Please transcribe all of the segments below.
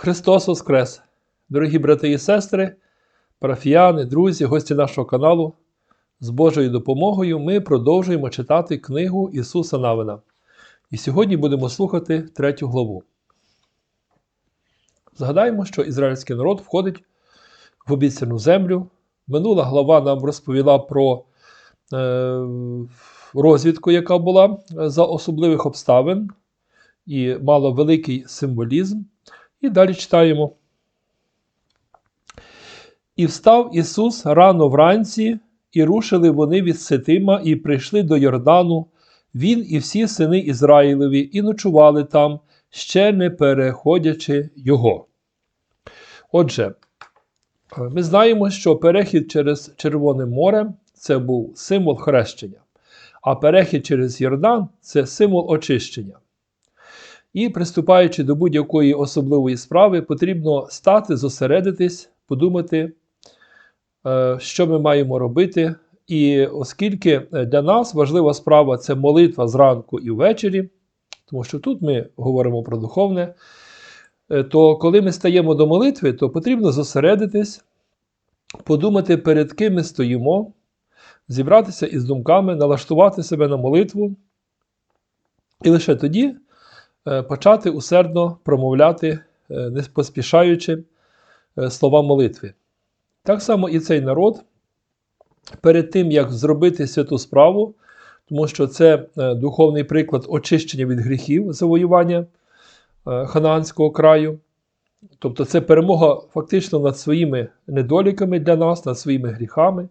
Христос Воскрес! Дорогі брати і сестри, парафіяни, друзі, гості нашого каналу. З Божою допомогою ми продовжуємо читати книгу Ісуса Навина. І сьогодні будемо слухати третю главу. Згадаємо, що ізраїльський народ входить в обіцяну землю. Минула глава нам розповіла про е, розвідку, яка була за особливих обставин, і мала великий символізм. І далі читаємо. І встав Ісус рано вранці, і рушили вони від Ситима, і прийшли до Йордану, він і всі сини Ізраїлеві, і ночували там, ще не переходячи його. Отже, ми знаємо, що перехід через Червоне море це був символ хрещення, а перехід через Йордан це символ очищення. І приступаючи до будь-якої особливої справи, потрібно стати, зосередитись, подумати, е, що ми маємо робити. І оскільки для нас важлива справа це молитва зранку і ввечері, тому що тут ми говоримо про духовне, е, то коли ми стаємо до молитви, то потрібно зосередитись, подумати, перед ким ми стоїмо, зібратися із думками, налаштувати себе на молитву. І лише тоді е, почати усердно промовляти, е, не поспішаючи слова молитви. Так само і цей народ перед тим, як зробити святу справу, тому що це е, духовний приклад очищення від гріхів завоювання е, ханаанського краю. Тобто це перемога фактично над своїми недоліками для нас, над своїми гріхами.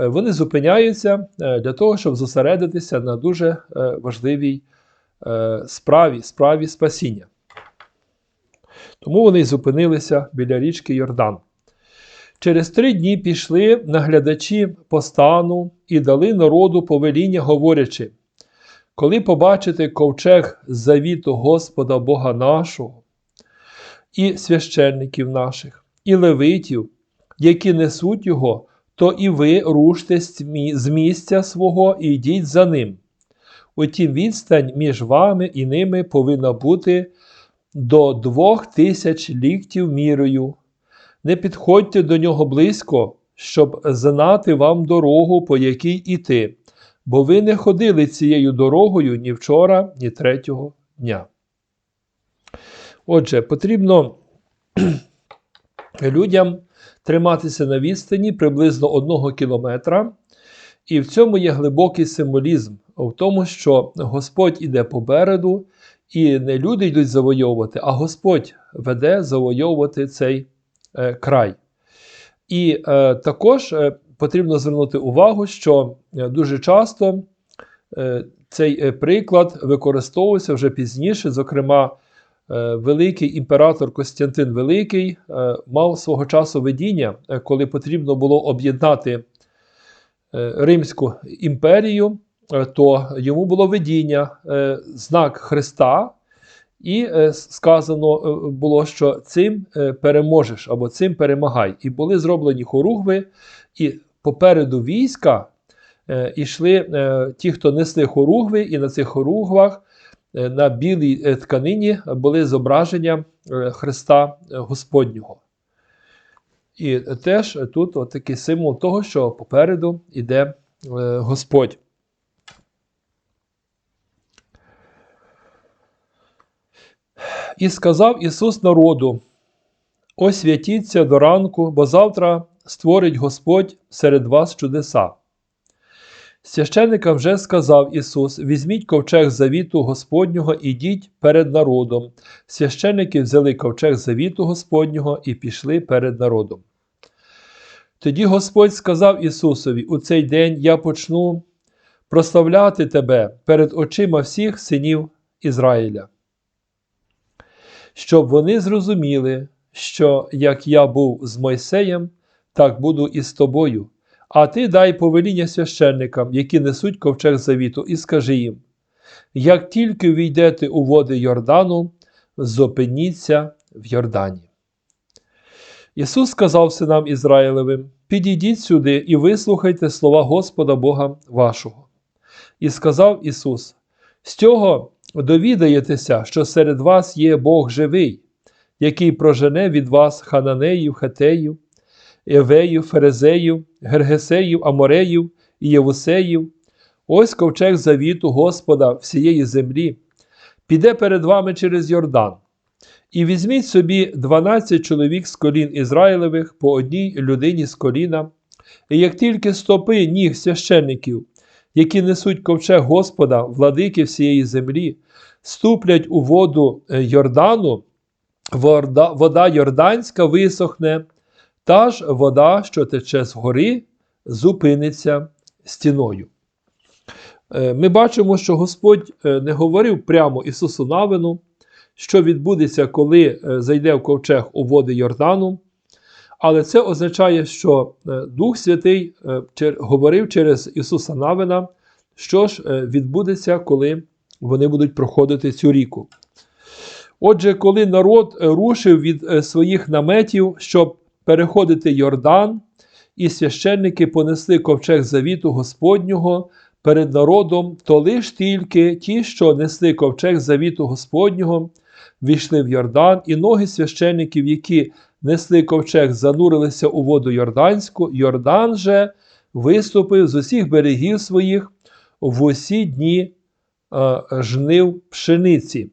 Е, Вони зупиняються для того, щоб зосередитися на дуже важливій справі, справі спасіння. Тому вони зупинилися біля річки Йордан. Через три дні пішли наглядачі по стану і дали народу повеління, говорячи: коли побачите ковчег завіту Господа Бога нашого, і священників наших, і левитів, які несуть його, то і ви руште з місця свого і йдіть за ним. Утім, відстань між вами і ними повинна бути до двох тисяч ліктів мірою. Не підходьте до нього близько, щоб знати вам дорогу, по якій іти, бо ви не ходили цією дорогою ні вчора, ні третього дня. Отже, потрібно людям триматися на відстані приблизно одного кілометра, і в цьому є глибокий символізм, в тому, що Господь іде попереду, і не люди йдуть завойовувати, а Господь веде завойовувати цей Е, край. І е, також е, потрібно звернути увагу, що дуже часто цей приклад використовувався вже пізніше. Зокрема, великий імператор Костянтин Великий мав свого часу видіння, коли потрібно було об'єднати Римську імперію, то йому було видіння знак Христа. І е, сказано е, було, що цим е, переможеш або цим перемагай. І були зроблені хоругви, і попереду війська йшли ті, хто несли хоругви, і на цих хоругвах на білій тканині були зображення Христа Господнього. І теж тут такий символ того, що попереду йде Господь. І сказав Ісус народу: Освятіться до ранку, бо завтра створить Господь серед вас чудеса. Священникам вже сказав Ісус: Візьміть ковчег завіту Господнього і йдіть перед народом. Священники взяли ковчег завіту Господнього і пішли перед народом. Тоді Господь сказав Ісусові: У цей день я почну прославляти тебе перед очима всіх синів Ізраїля щоб вони зрозуміли, що як я був з Мойсеєм, так буду і з тобою. А ти дай повеління священникам, які несуть ковчег завіту, і скажи їм: як тільки війдете у води Йордану, зупиніться в Йордані. Ісус сказав синам Ізраїлевим: Підійдіть сюди і вислухайте слова Господа Бога вашого. І сказав Ісус: з цього довідаєтеся, що серед вас є Бог живий. який прожене від вас хананеїв, хетеїв, Евеїв, Ферезеїв, Гергесеїв, Амореїв і Євусеїв. Ось ковчег завіту Господа всієї землі, піде перед вами через Йордан. І візьміть собі 12 чоловік з колін Ізраїлевих по одній людині з коліна, і як тільки стопи ніг священників, які несуть ковчег Господа, владики всієї землі, ступлять у воду е, Йордану, вода, Йорданська висохне, та ж вода, що тече з гори, зупиниться стіною. Е, Ми бачимо, що Господь е, не говорив прямо Ісусу Навину, що відбудеться, коли зайде в ковчег у води Йордану. Але це означає, що е, Дух Святий е, говорив через Ісуса Навина, що ж е, відбудеться, коли вони будуть проходити цю ріку. Отже, коли народ рушив від своїх наметів, щоб переходити Йордан, і священники понесли ковчег завіту Господнього перед народом, то лиш тільки ті, що несли ковчег завіту Господнього, війшли в Йордан, і ноги священників, які несли ковчег, занурилися у воду Йорданську. Йордан же виступив з усіх берегів своїх в усі дні е, жнив пшениці.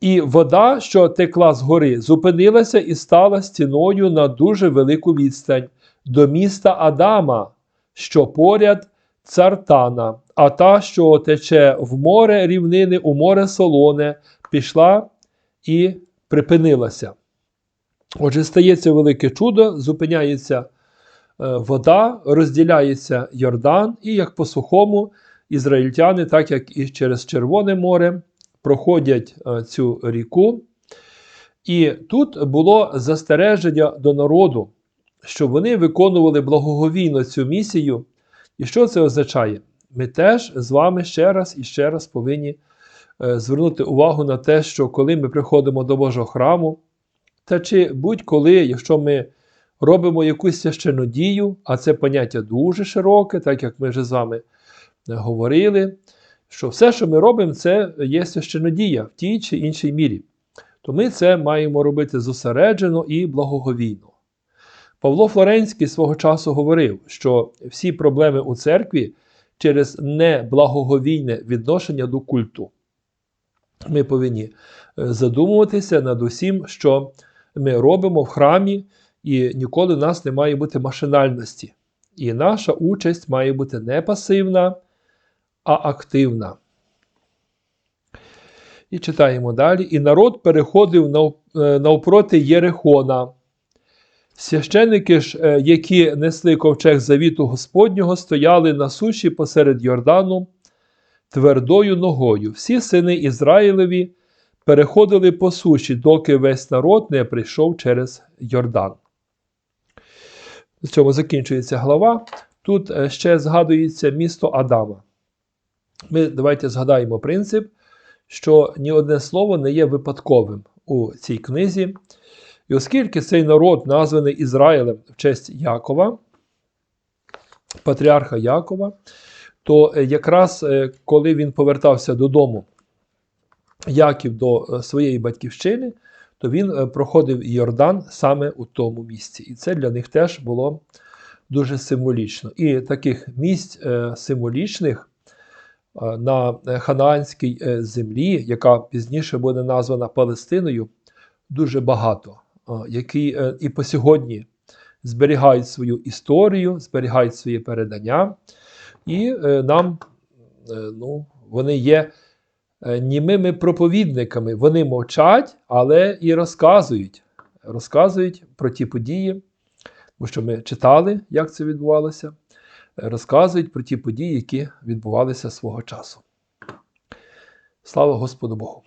І вода, що текла з гори, зупинилася і стала стіною на дуже велику відстань до міста Адама, що поряд цартана, а та, що тече в море рівнини, у море солоне, пішла і припинилася. Отже, стається велике чудо, зупиняється е, вода, розділяється Йордан, і як по сухому ізраїльтяни, так як і через Червоне море, проходять е, цю ріку. І тут було застереження до народу, що вони виконували благоговійно цю місію. І що це означає? Ми теж з вами ще раз і ще раз повинні звернути увагу на те, що коли ми приходимо до Божого храму, та чи будь-коли, якщо ми робимо якусь священну дію, а це поняття дуже широке, так як ми вже з вами е, говорили, що все, що ми робимо, це є священодія в тій чи іншій мірі. То ми це маємо робити зосереджено і благоговійно. Павло Флоренський свого часу говорив, що всі проблеми у церкві через неблагоговійне відношення до культу. Ми повинні е, задумуватися над усім, що ми робимо в храмі, і ніколи у нас не має бути машинальності. І наша участь має бути не пасивна, а активна. І читаємо далі. І народ переходив е, навпроти Єрихона. Священники ж, е, які несли ковчег завіту Господнього, стояли на суші посеред Йордану твердою ногою. Всі сини Ізраїлеві переходили по суші, доки весь народ не прийшов через Йордан. На цьому закінчується глава. Тут е, ще згадується місто Адама. Ми давайте згадаємо принцип, що ні одне слово не є випадковим у цій книзі. І оскільки цей народ названий Ізраїлем в честь Якова, патріарха Якова, то е, якраз е, коли він повертався додому, Яків до е, своєї батьківщини, то він проходив Йордан саме у тому місці. І це для них теж було дуже символічно. І таких місць символічних на ханаанській землі, яка пізніше буде названа Палестиною, дуже багато, які і по сьогодні зберігають свою історію, зберігають свої передання, і е, нам е, ну, вони є е, німими проповідниками. Вони мовчать, але і розказують. Розказують про ті події, тому що ми читали, як це відбувалося. Розказують про ті події, які відбувалися свого часу. Слава Господу Богу!